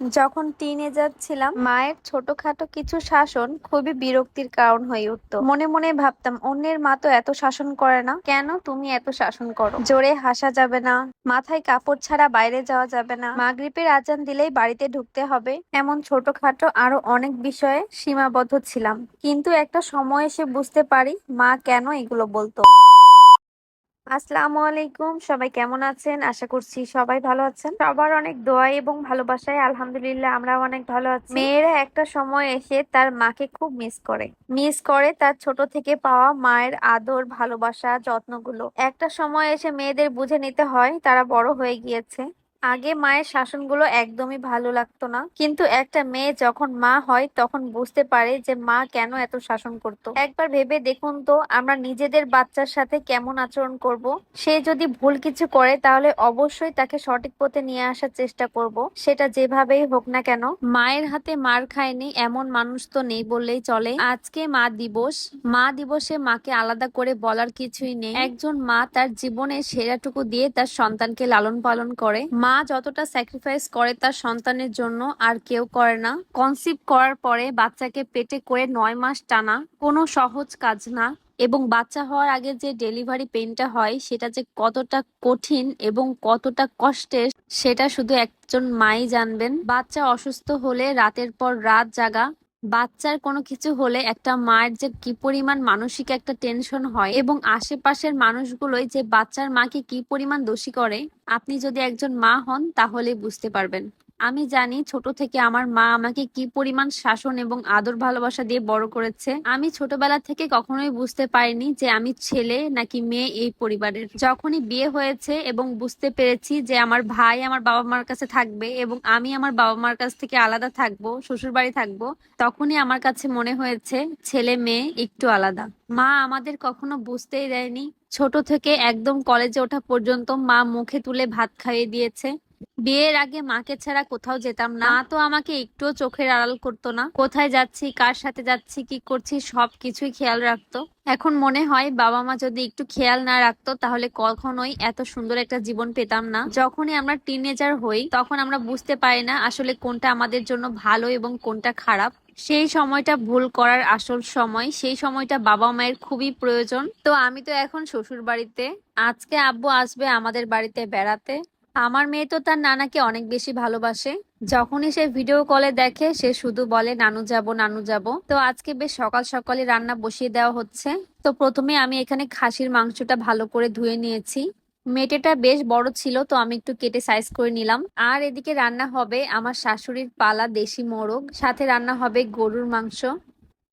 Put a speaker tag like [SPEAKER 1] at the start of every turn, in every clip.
[SPEAKER 1] যখন টিনেজার ছিলাম, মায়ের ছোটখাটো কিছু শাসন খুবই বিরক্তির কারণ হয়ে উঠতো। মনে মনে ভাবতাম, অন্যের মা তো এত শাসন করে না। কেন তুমি এত শাসন করো? জোরে হাসা যাবে না। মাথায় কাপড় ছাড়া বাইরে যাওয়া যাবে না। মাগরিবের আজান দিলেই বাড়িতে ঢুকতে হবে। এমন ছোটখাটো আরও অনেক বিষয়ে সীমাবদ্ধ ছিলাম। কিন্তু একটা সময় এসে বুঝতে পারি মা কেন এগুলো বলতো। আসসালামু আলাইকুম। সবাই কেমন আছেন? আশা করছি সবাই ভালো আছেন। সবার অনেক দোয়া এবং ভালোবাসায় আলহামদুলিল্লাহ আমরা অনেক ভালো আছি। মেয়েরা একটা সময় এসে তার মাকে খুব মিস করে। মিস করে তার ছোট থেকে পাওয়া মায়ের আদর, ভালোবাসা, যত্নগুলো। একটা সময় এসে মেয়েদের বুঝে নিতে হয়, তারা বড় হয়ে গিয়েছে। আগে মায়ের শাসনগুলো একদমই ভালো লাগতো না। কিন্তু একটা মেয়ে যখন মা হয়, তখন বুঝতে পারে যে মা কেন এত শাসন করত। একবার ভেবে দেখুন তো, আমরা নিজেদের বাচ্চার সাথে কেমন আচরণ করব? সে যদি ভুল কিছু করে, তাহলে অবশ্যই তাকে সঠিক পথে নিয়ে আসার চেষ্টা করব। সেটা যেভাবেই হোক না কেন, মায়ের হাতে মার খায়নি এমন মানুষ তো নেই বললেই চলে। আজকে মা দিবস, মা দিবসে মাকে আলাদা করে বলার কিছুই নেই। একজন মা তার জীবনের সেরাটুকু দিয়ে তার সন্তানকে লালন পালন করে। মা যতটা স্যাক্রিফাইস করে তার সন্তানের জন্য আর কেউ করে না। কনসিভ করার পরে বাচ্চাকে পেটে করে নয় মাস টানা। কোনো সহজ কাজ না। এবং বাচ্চা হওয়ার আগে যে ডেলিভারি পেইনটা হয়, সেটা যে কতটা কঠিন এবং কতটা কষ্টের, সেটা শুধু একজন মাই জানবেন। বাচ্চা অসুস্থ হলে রাতের পর রাত জাগা। বাচ্চার কোনো কিছু হলে একটা মায়ের যে কি পরিমাণ মানসিক একটা টেনশন হয় এবং আশেপাশের মানুষগুলোই যে বাচ্চার মাকে কি পরিমাণ দোষী করে, আপনি যদি একজন মা হন তাহলে বুঝতে পারবেন। আমি জানি ছোট থেকে আমার মা আমাকে কি পরিমাণ শাসন এবং আদর ভালোবাসা দিয়ে বড় করেছে। আমি ছোটবেলা থেকে কখনোই বুঝতে পারিনি যে আমি ছেলে নাকি মেয়ে এই পরিবারের। যখনই বিয়ে হয়েছে এবং বুঝতে পেরেছি যে আমার ভাই আমার বাবা মার কাছে থাকবে এবং আমি আমার বাবা মার কাছ থেকে আলাদা থাকব শ্বশুর বাড়ি থাকব, তখনই আমার কাছে মনে হয়েছে ছেলে মেয়ে একটু আলাদা। মা আমাদের কখনো বুঝতেই দেয়নি। ছোট থেকে একদম কলেজে ওঠা পর্যন্ত মা মুখে তুলে ভাত খাইয়ে দিয়েছে। বিয়ের আগে মাকে ছাড়া কোথাও যেতাম না। তো আমাকে একটুও চোখের আড়াল করতো না। কোথায় যাচ্ছি, কার সাথে যাচ্ছি, কি করছি সব কিছুই খেয়াল রাখতো। এখন মনে হয় বাবা মা যদি একটু খেয়াল না রাখতো, তাহলে কখনোই এত সুন্দর একটা জীবন পেতাম না। যখনই আমরা টিনেজার হই, তখন আমরা বুঝতে পারি না আসলে কোনটা আমাদের জন্য ভালো এবং কোনটা খারাপ। সেই সময়টা ভুল করার আসল সময়, সেই সময়টা বাবা মায়ের খুবই প্রয়োজন। তো আমি তো এখন শ্বশুর বাড়িতে আজকে আব্বু আসবে আমাদের বাড়িতে বেড়াতে। আমার মেয়ে তো তার নানাকে অনেক বেশি ভালোবাসে। যখনই সে ভিডিও কলে দেখে, সে শুধু বলে, নানু যাব নানু যাব। তো আজকে বেশ সকাল সকালে রান্না বসিয়ে দেওয়া হচ্ছে। তো প্রথমে আমি এখানে খাসির মাংসটা ভালো করে ধুয়ে নিয়েছি। মেটেটা বেশ বড় ছিল, তো আমি একটু কেটে সাইজ করে নিলাম। আর এদিকে রান্না হবে আমার শাশুড়ির পালা দেশি মোরগ। সাথে রান্না হবে গরুর মাংস।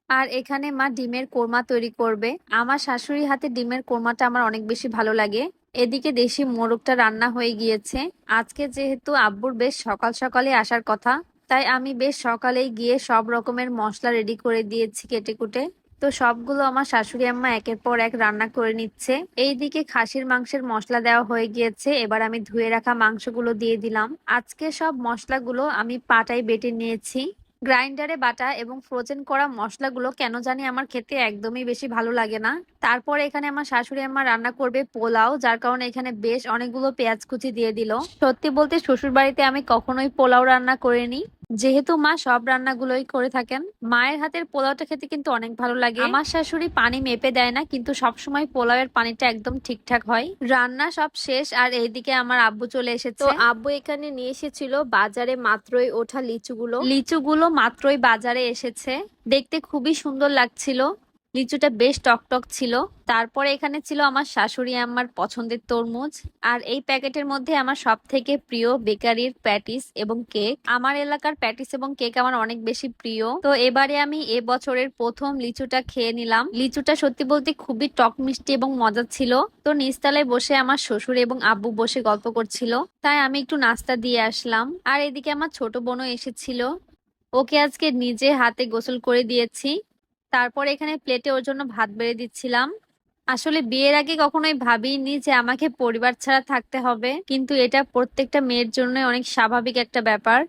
[SPEAKER 1] আর এখানে মা ডিমের কোরমা তৈরি করবে। আমার শাশুড়ির হাতে ডিমের কোরমাটা আমার অনেক বেশি ভালো লাগে। এদিকে দেশি মোরগটা রান্না হয়ে গিয়েছে। আজকে যেহেতু আব্বুর বেশ সকাল সকালে আসার কথা, তাই আমি বেশ সকালেই গিয়ে সব রকমের মশলা রেডি করে দিয়েছি কেটে কুটে। তো সবগুলো আমার শাশুড়ি আম্মা একের পর এক রান্না করে নিচ্ছে। এইদিকে খাসির মাংসের মশলা দেওয়া হয়ে গিয়েছে, এবার আমি ধুয়ে রাখা মাংসগুলো দিয়ে দিলাম। আজকে সব মশলাগুলো আমি পাটায় বেটে নিয়েছি। গ্রাইন্ডারে বাটা এবং ফ্রোজেন করা মশলাগুলো কেন জানি আমার খেতে একদমই বেশি ভালো লাগে না। তারপর এখানে আমার শাশুড়ি আমার রান্না করবে পোলাও, যার কারণে এখানে বেশ অনেকগুলো পেঁয়াজ কুচি দিয়ে দিল। সত্যি বলতে শ্বশুর বাড়িতে আমি কখনোই পোলাও রান্না করিনি। যেহেতু মা সব রান্নাগুলোই করে থাকেন মায়ের হাতের পোলাওটা খেতে কিন্তু অনেক ভালো লাগে। আমার শাশুড়ি পানি মেপে দেয় না কিন্তু সবসময় পোলাওয়ের পানিটা একদম ঠিকঠাক হয়। রান্না সব শেষ আর এইদিকে আমার আব্বু চলে এসেছে। তো আব্বু এখানে নিয়ে এসেছিল বাজারে মাত্রই ওঠা লিচুগুলো। লিচুগুলো মাত্রই বাজারে এসেছে। দেখতে খুবই সুন্দর লাগছিল। লিচুটা বেশ টকটক ছিল। তারপরে এখানে ছিল আমার শাশুড়ি আমার পছন্দের তরমুজ। আর এই প্যাকেটের মধ্যে আমার সব থেকে প্রিয় বেকারির প্যাটিস এবং কেক। আমার এলাকার প্যাটিস এবং কেক আমার অনেক বেশি প্রিয়। তো এবারে আমি এ বছরের প্রথম লিচুটা খেয়ে নিলাম। লিচুটা সত্যি বলতে খুবই টক মিষ্টি এবং মজা ছিল। তো নিচতলায় বসে আমার শ্বশুর এবং আব্বু বসে গল্প করছিল। তাই আমি একটু নাস্তা দিয়ে আসলাম। আর এদিকে আমার ছোট বোনও এসেছিল। ওকে আজকে নিজে হাতে গোসল করে দিয়েছি। তারপর এখানে প্লেটে ওর জন্য ভাত বেড়ে দিচ্ছিলাম। আসলে বিয়ের আগে কখনোই ভাবিনি যে আমাকে পরিবার ছাড়া থাকতে হবে, কিন্তু এটা প্রত্যেকটা মেয়ের জন্য অনেক স্বাভাবিক একটা ব্যাপার।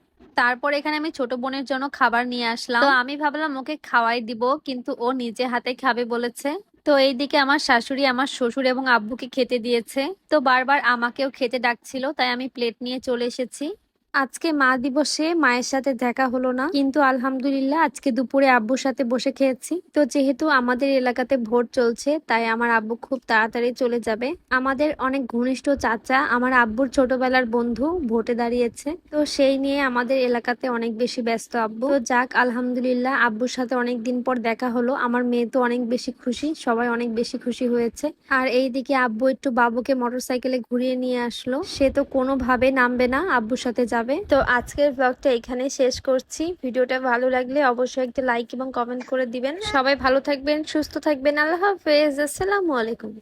[SPEAKER 1] তারপর এখানে আমি ছোট বোনের জন্য খাবার নিয়ে আসলাম। তো আমি ভাবলাম ওকে খাওয়াই দিব, কিন্তু ও নিজে হাতে খাবে বলেছে। তো এইদিকে আমার শাশুড়ি আমার শ্বশুর এবং আব্বুকে খেতে দিয়েছে। তো বারবার আমাকেও খেতে ডাকছিল, তাই আমি প্লেট নিয়ে চলে এসেছি।
[SPEAKER 2] আজকে মা দিবসে মায়ের সাথে দেখা হলো না। কিন্তু আলহামদুলিল্লাহ আজকে দুপুরে আব্বুর সাথে বসে খেয়েছি। তো যেহেতু আমাদের এলাকাতে ভোট চলছে, তাই আমার আব্বু খুব তাড়াতাড়ি চলে যাবে। আমাদের অনেক ঘনিষ্ঠ চাচা, আমার আব্বুর ছোটবেলার বন্ধু ভোটে দাঁড়িয়েছে। তো সেই নিয়ে আমাদের এলাকাতে অনেক বেশি ব্যস্ত আব্বু। তো যাক, আলহামদুলিল্লাহ আব্বুর সাথে অনেক দিন পর দেখা হলো। আমার মেয়ে তো অনেক বেশি খুশি, সবাই অনেক বেশি খুশি হয়েছে। আর এইদিকে আব্বু একটু বাবুকে মোটরসাইকেলে ঘুরিয়ে নিয়ে আসলো। সে তো কোনোভাবে নামবে না আব্বুর সাথে যাবে তো আজকের ব্লগটা এখানে শেষ করছি। ভিডিওটা ভালো লাগলে অবশ্যই একটা লাইক এবং কমেন্ট করে দিবেন। সবাই ভালো থাকবেন, সুস্থ থাকবেন। আল্লাহ হাফেজ। আসসালামু আলাইকুম।